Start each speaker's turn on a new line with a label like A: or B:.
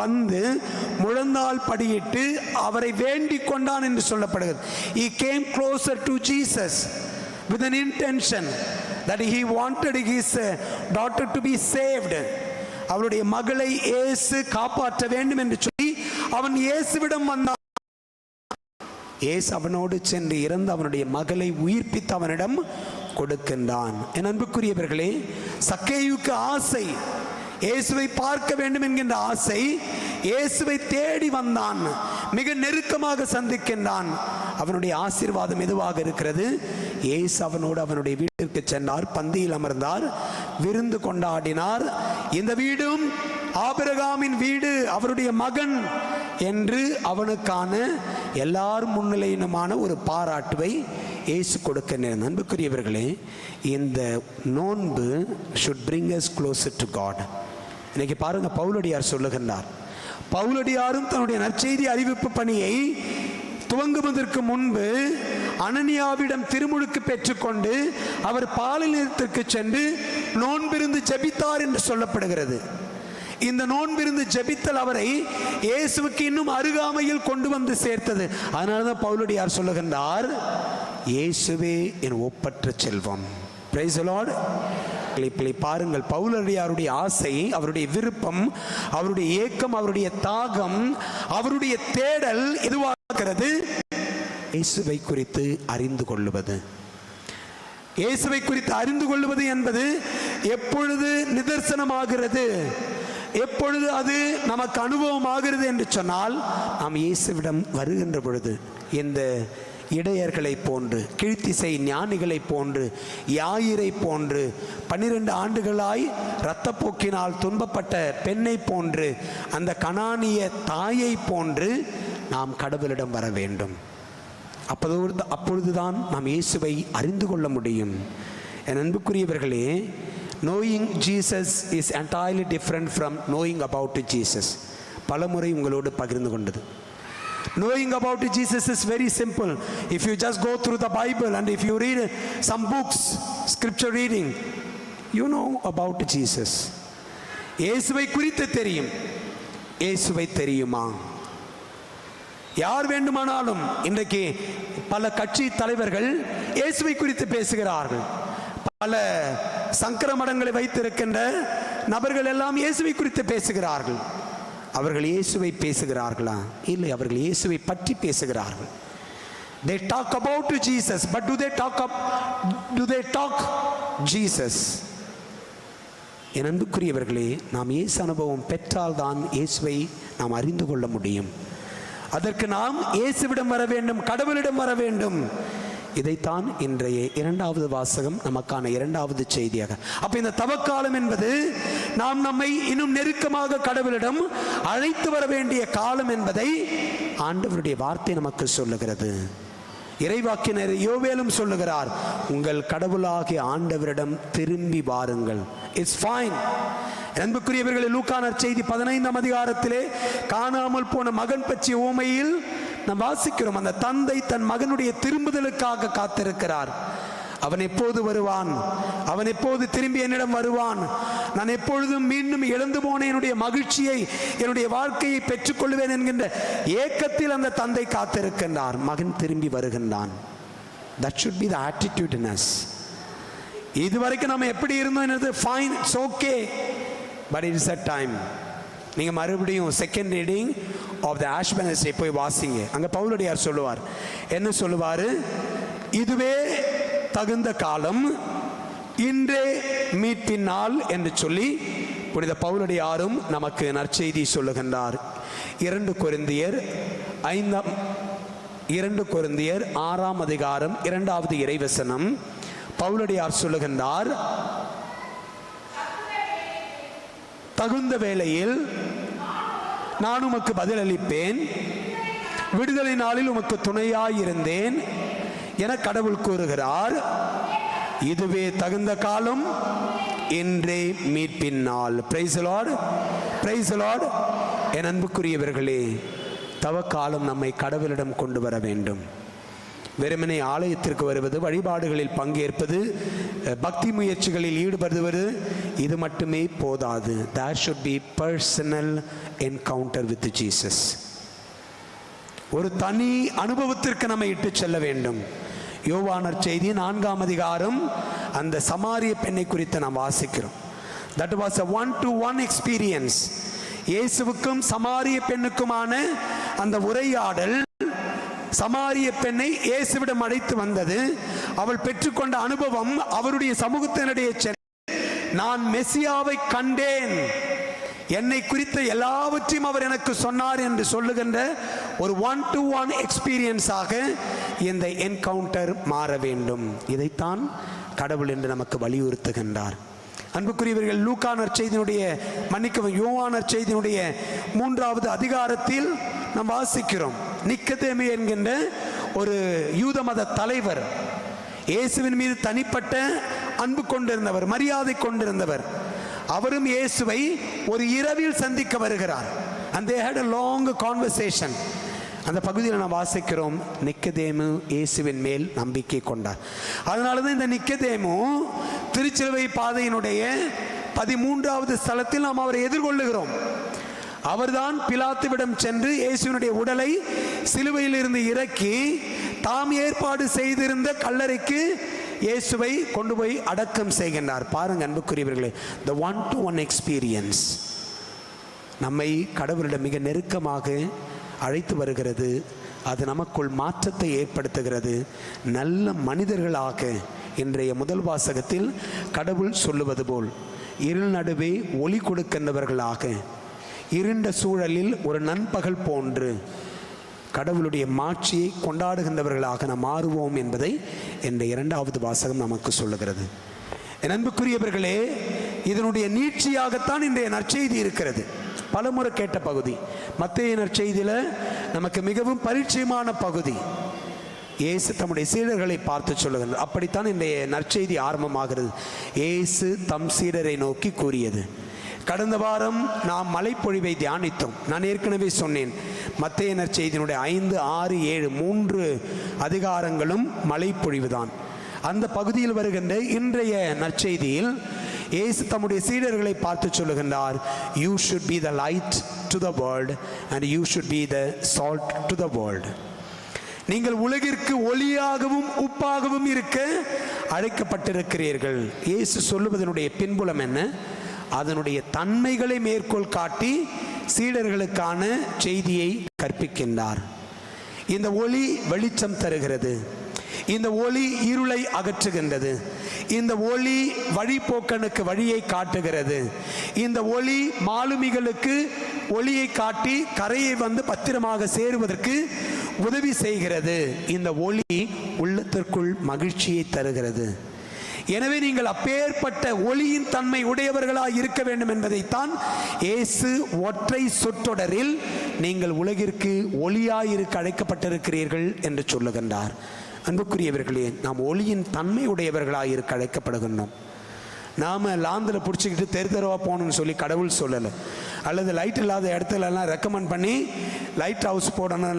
A: வந்து முழந்தால் படியிட்டு அவரை வேண்டிக் கொண்டான் என்று சொல்லப்படுகிறது. He came closer to Jesus with an intention that he wanted his uh, to be saved அவருடைய மகளை இயேசு காப்பாற்ற வேண்டும் என்று சொல்லி அவன் இயேசுவிடம் வந்தான். இயேசு அவனோடு சென்று இறந்து அவனுடைய மகளை உயிர்ப்பித்து அவனிடம் கொடுக்கின்றான். என் அன்புக்குரியவர்களே சக்கேயுக்கு ஆசை இயேசுவை பார்க்க வேண்டும் என்கின்ற ஆசை இயேசுவை தேடி வந்தான். மிக நெருக்கமாக சந்திக்கின்றான். அவனுடைய ஆசீர்வாதம் எதுவாக இருக்கிறது? இயேசு அவனோடு அவனுடைய வீட்டிற்கு சென்றார். பந்தியில் அமர்ந்தார். விருந்து கொண்டாடினார். இந்த வீடும் ஆபிரகாமின் வீடு அவருடைய மகன் என்று அவனுக்கான எல்லார் முன்னிலையினுமான ஒரு பாராட்டுவை இயேசு கொடுக்க நேர்ந்த அன்புக்குரியவர்களே இந்த நோன்பு should bring us closer to God இன்னைக்கு பாருங்க பவுலடியார் சொல்லுகின்றார். பவுலடியாரும் தன்னுடைய நற்செய்தி அறிவிப்பு பணியை துவங்குவதற்கு முன்பு அனனியாவிடம் திருமுழுக்கு பெற்றுக்கொண்டு அவர் பாலினத்திற்கு சென்று நோன்பிருந்து ஜெபித்தார் என்று சொல்லப்படுகிறது. இந்த நோன்பிருந்து ஜெபித்தல் அவரை இயேசுவுக்கு இன்னும் அருகாமையில் கொண்டு வந்து சேர்த்தது. அதனால தான் பவுலடியார் சொல்லுகின்றார் இயேசுவே என் ஒப்பற்ற செல்வம். பிரைஸ் லார்ட் இப்படி பாருங்கள் பவுலடியாருடைய ஆசை அவருடைய விருப்பம் அவருடைய ஏக்கம் அவருடைய தாகம் அவருடைய தேடல் எதுவாகிறது? இயேசுவை குறித்து அறிந்து கொள்ளுவது. இயேசுவை குறித்து அறிந்து கொள்வது என்பது எப்பொழுது நிதர்சனமாகிறது? எப்பொழுது அது நமக்கு அனுபவமாகிறது என்று சொன்னால் நாம் இயேசுவிடம் வருகின்ற பொழுது இந்த இடையர்களைப் போன்று கீழ்த்திசை ஞானிகளைப் போன்று யாயிரை போன்று பன்னிரண்டு ஆண்டுகளாய் இரத்தப்போக்கினால் துன்பப்பட்ட பெண்ணை போன்று அந்த கணானிய தாயை போன்று நாம் கடவுளிடம் வர வேண்டும். அப்போது அப்பொழுதுதான் நாம் இயேசுவை அறிந்து கொள்ள முடியும். என் அன்புக்குரியவர்களே knowing Jesus is entirely different from knowing about Jesus பலமுறை உங்களோடு பகிர்ந்து கொண்டது. Knowing about jesus is very simple if you just go through the bible and if you read some books scripture reading you know about jesus இயேசுவை குறித்து தெரியும் இயேசுவை தெரியுமா யார் வேண்டுமானாலும் இன்றைக்கு பல கட்சி தலைவர்கள் இயேசுவை குறித்து பேசுகிறார்கள் பல சங்கர மடங்களை வைத்திருக்கின்ற நபர்கள் எல்லாம் இயேசுவை குறித்து பேசுகிறார்கள் அவர்கள் இயேசுவை பேசுகிறார்களா? இல்லை அவர்கள் இயேசுவை பற்றி பேசுகிறார்கள். They talk about Jesus but do they talk up to they talk Jesus என் அன்புக்குரியவர்களே நாம் இயேசு அனுபவம் பெற்றால்தான் இயேசுவை நாம் அறிந்து கொள்ள முடியும். அதற்கு நாம் இயேசுவிடம் வர வேண்டும் கடவுளிடம் வர வேண்டும். இதைத்தான் இன்றைய இரண்டாவது வாசகம் நமக்கான இரண்டாவது செய்தியாக. அப்ப இந்த தவக்காலம் என்பது நாம் நம்மை இன்னும் நெருக்கமாக கடவுளிடம் அழைத்து வர வேண்டிய காலம் என்பதை ஆண்டவருடைய வார்த்தை நமக்கு சொல்லுகிறது. இறைவாக்கினர் யோவேலும் சொல்லுகிறார் உங்கள் கடவுளாகிய ஆண்டவரிடம் திரும்பி வாருங்கள். இட்ஸ் ஃபைன் அன்புக்குரியவர்களை லூக்கானர் செய்தி பதினைந்தாம் அதிகாரத்திலே காணாமல் போன மகன் பற்றிய ஊமையில் நாம் வாசிக்கிறோம். அந்த தந்தை தன் மகனுடைய திரும்புதலுக்காக காத்திருக்கிறார். அவன் எப்போது வருவான்? அவன் எப்போது திரும்பி என்னிடம் வருவான்? நான் எப்பொழுதும் மீண்டும் இழந்து போன என்னுடைய மகிழ்ச்சியை என்னுடைய வாழ்க்கையை பெற்றுக்கொள்வேன் என்கின்ற ஏக்கத்தில் அந்த தந்தை காத்திருக்கின்றார். மகன் திரும்பி வருகின்றான். தட் சுட் பி த ஆட்டிடியூட்டனஸ் இது வரைக்கும் இதுவரைக்கும் நம்ம எப்படி இருந்தோம் என்னது? Fine it's okay but it's a time நீங்கள் மறுபடியும் second reading of the ash போய் வாசிங்க. அங்கே பவுலடியார் சொல்லுவார்? என்ன சொல்லுவார்? இதுவே தகுந்த காலம் இன்றே மீட்பின் நாள் என்று சொல்லி புனித பவுலடியாரும் நமக்கு நற்செய்தி சொல்லுகின்றார். இரண்டு குருந்தியர் ஐந்தாம் இரண்டு குருந்தியர் ஆறாம் அதிகாரம் இரண்டாவது இறைவசனம். பவுலடியார் சொல்லுகின்றார்? தகுந்த வேளையில் நான் உமக்கு பதிலளிப்பேன். விடுதலை நாளில் உமக்கு துணையாயிருந்தேன். என கடவுள் கூறுகிறார். இதுவே தகுந்த காலம். இன்றே மீட்பின் நாள். பிரைசலாடு பிரைசலாடு என் அன்புக்குரியவர்களே தவக்காலம் நம்மை கடவுளிடம் கொண்டு வர வேண்டும். வெறுமனை ஆலயத்திற்கு வருவது வழிபாடுகளில் பங்கேற்பது பக்தி முயற்சிகளில் ஈடுபடுவது இது மட்டுமே போதாது. There should be personal encounter with Jesus ஒரு தனி அனுபவத்திற்கு நம்ம இட்டு செல்ல வேண்டும். யோவானர் செய்தி நான்காம் அதிகாரம் அந்த சமாரிய பெண்ணை குறித்து நாம் வாசிக்கிறோம். That was a one to one experience இயேசுவுக்கும் சமாரிய பெண்ணுக்குமான அந்த உரையாடல் சமாரிய பெண்ணை இயேசுவிடம் அழைத்து வந்தது. அவள் பெற்றுக்கொண்ட அனுபவம் அவருடைய சமூகத்தினுடைய நான் மெசியாவை கண்டேன். என்னை குறித்த எல்லாவற்றையும் அவர் எனக்கு சொன்னார் என்று சொல்லுகின்ற ஒரு ஒன் டு ஒன் எக்ஸ்பீரியன்ஸாக இந்த என்கவுண்டர் மாற வேண்டும். இதைத்தான் கடவுள் என்று நமக்கு வலியுறுத்துகின்றார். அன்புக்குரியவர்கள் லூக்கா நற்செய்தியினுடைய மன்னிக்கவும் யோவானர் செய்தினுடைய மூன்றாவது அதிகாரத்தில் நாம் வாசிக்கிறோம். நிக்கதேமே என்கின்ற ஒரு யூத மத தலைவர் இயேசுவின் மீது தனிப்பட்ட அன்பு கொண்டிருந்தவர் மரியாதை கொண்டிருந்தவர். அவரும் இயேசுவை ஒரு இரவில் சந்திக்க வருகிறார். அந்த they had a அந்த பகுதியில் நாம் வாசிக்கிறோம் நிக்கதேமு இயேசுவின் மேல் நம்பிக்கை கொண்டார். அதனால தான் இந்த நிக்கதேமு திருச்சிலுவை பாதையினுடைய பதிமூன்றாவது ஸ்தலத்தில் நாம் அவரை எதிர்கொள்ளுகிறோம். அவர்தான் பிலாத்துவிடம் சென்று இயேசுவினுடைய உடலை சிலுவையிலிருந்து இறக்கி தாம் ஏற்பாடு செய்திருந்த கல்லறைக்கு இயேசுவை கொண்டு போய் அடக்கம் செய்கின்றார். பாருங்க அன்புக்குரியவர்களே the one to one experience நம்மை கடவுளிடம் மிக நெருக்கமாக அழைத்து வருகிறது. அது நமக்குள் மாற்றத்தை ஏற்படுத்துகிறது. நல்ல மனிதர்களாக இன்றைய முதல் வாசகத்தில் கடவுள் சொல்லுவது போல் இருள் நடுவே ஒளி கொடுக்கின்றவர்களாக இருண்ட சூழலில் ஒரு நண்பகல் போன்று கடவுளுடைய மாட்சியை கொண்டாடுகின்றவர்களாக நாம் மாறுவோம் என்பதை இந்த இரண்டாவது வாசகம் நமக்கு சொல்லுகிறது. என் அன்புக்குரியவர்களே இதனுடைய நீட்சியாகத்தான் இன்றைய நற்செய்தி இருக்கிறது. பலமுறை கேட்ட பகுதி. மத்திய நற்செய்தியில் நமக்கு மிகவும் பரிச்சயமான பகுதி. இயேசு தம்முடைய சீடர்களை பார்த்து சொல்லுகிறது அப்படித்தான் இன்றைய நற்செய்தி ஆரம்பமாகிறது. இயேசு தம் சீடரை நோக்கி கூறியது. கடந்த வாரம் நாம் மலைப்பொழிவை தியானித்தோம். நான் ஏற்கனவே சொன்னேன் மத்திய நற்செய்தியினுடைய ஐந்து ஆறு ஏழு மூன்று அதிகாரங்களும் மலைப்பொழிவு தான். அந்த பகுதியில் வருகின்ற இன்றைய நற்செய்தியில் ஏசு தம்முடைய சீடர்களை பார்த்து சொல்லுகின்றார் you should be the light to the world and you should be the salt to the world நீங்கள் உலகிற்கு ஒளியாகவும் உப்பாகவும் இருக்க அழைக்கப்பட்டிருக்கிறீர்கள். இயேசு சொல்லுவதனுடைய பின்புலம் என்ன? அதனுடைய தன்மைகளை மேற்கோள் காட்டி சீடர்களுக்கான செய்தியை கற்பிக்கின்றார். இந்த ஒளி வெளிச்சம் தருகிறது. இந்த ஒளி இருளை அகற்றுகின்றது. இந்த ஒளி வழிபோக்கனுக்கு வழியை காட்டுகிறது. இந்த ஒளி மாலுமிகளுக்கு ஒளியை காட்டி கரையை வந்து பத்திரமாக சேருவதற்கு உதவி செய்கிறது. இந்த ஒளி உள்ளத்திற்குள் மகிழ்ச்சியை தருகிறது. எனவே நீங்கள் அப்பேற்பட்ட ஒளியின் தன்மை உடையவர்களாய் இருக்க வேண்டும் என்பதைத்தான் இயேசு ஒற்றை சொற்றொடரில் நீங்கள் உலகிற்கு ஒளியாயிருக்க அழைக்கப்பட்டிருக்கிறீர்கள் என்று சொல்லுகின்றார். அன்புக்குரியவர்களே நாம் ஒளியின் தன்மை உடையவர்களாக இருக்க அழைக்கப்படுகின்றோம். நாம் லாந்தில் பிடிச்சிக்கிட்டு தெரு தெருவாக போகணும்னு சொல்லி கடவுள் சொல்லலை. அல்லது லைட் இல்லாத இடத்துலலாம் ரெக்கமெண்ட் பண்ணி லைட் ஹவுஸ் போடணும்